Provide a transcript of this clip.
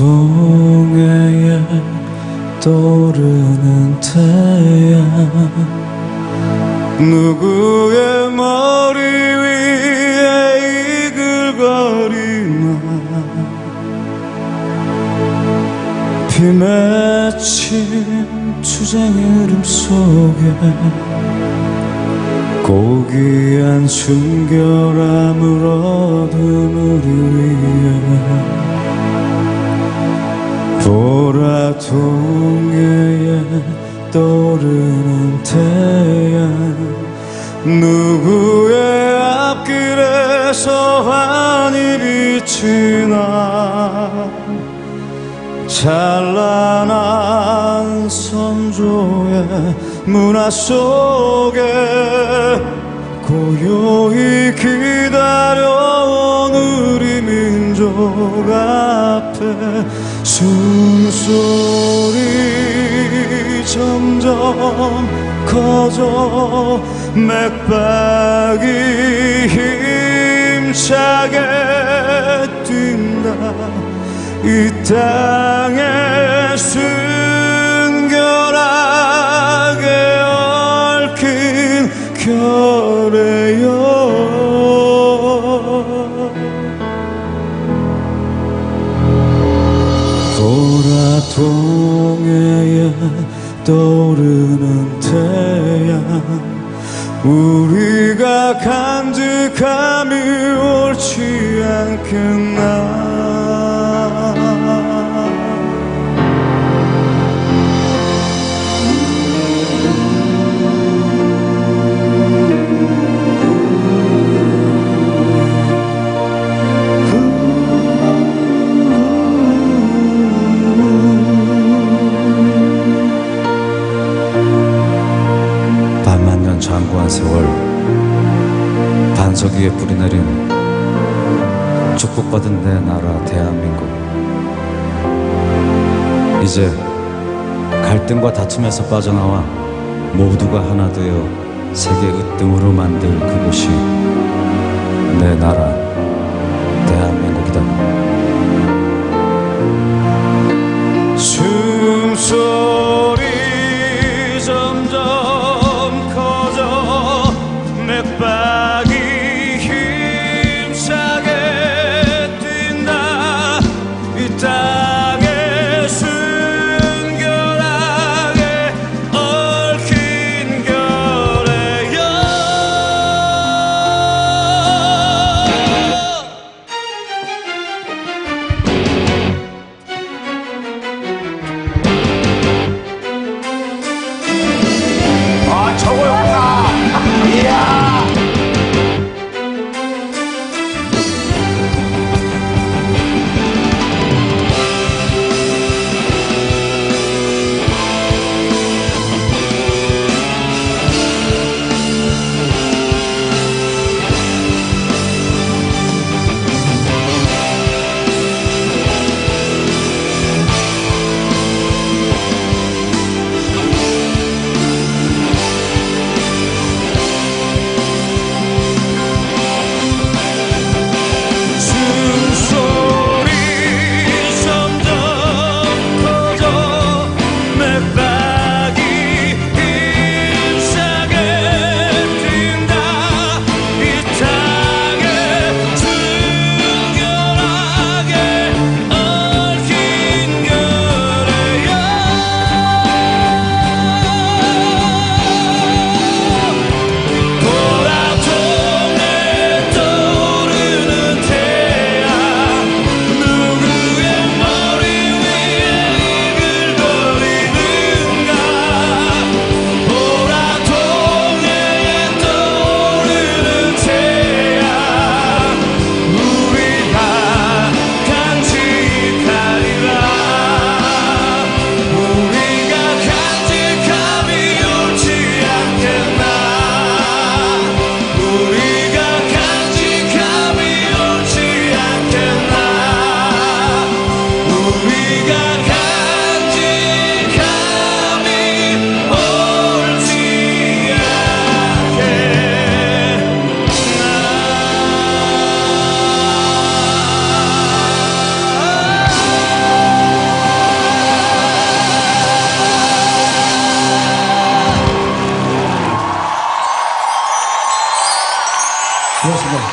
풍에 떠오르는 태양. 누구의 머리 위에 이글거리나. 비 맺힌 투쟁 흐름 속에 고귀한 순결함을 얻음 우리 위에. 동해에 떠오르는 태양. 누구의 앞길에서 환히 비치나? 찬란한 선조의 문화 속에 고요히 기다려온 우리 민족 앞에 숨소리 점점 커져. 맥박이 힘차게 뛴다. 이 땅에 순결하게 얽힌 결 동해에 떠오르는 태양. 우리가 간직함이 옳지 않겠나 반만 년 장구한 세월 반석 위에 뿌리 내린 축복받은 내 나라 대한민국. 이제 갈등과 다툼에서 빠져나와 모두가 하나 되어 세계 으뜸으로 만들 그곳이 내 나라 고맙습니다.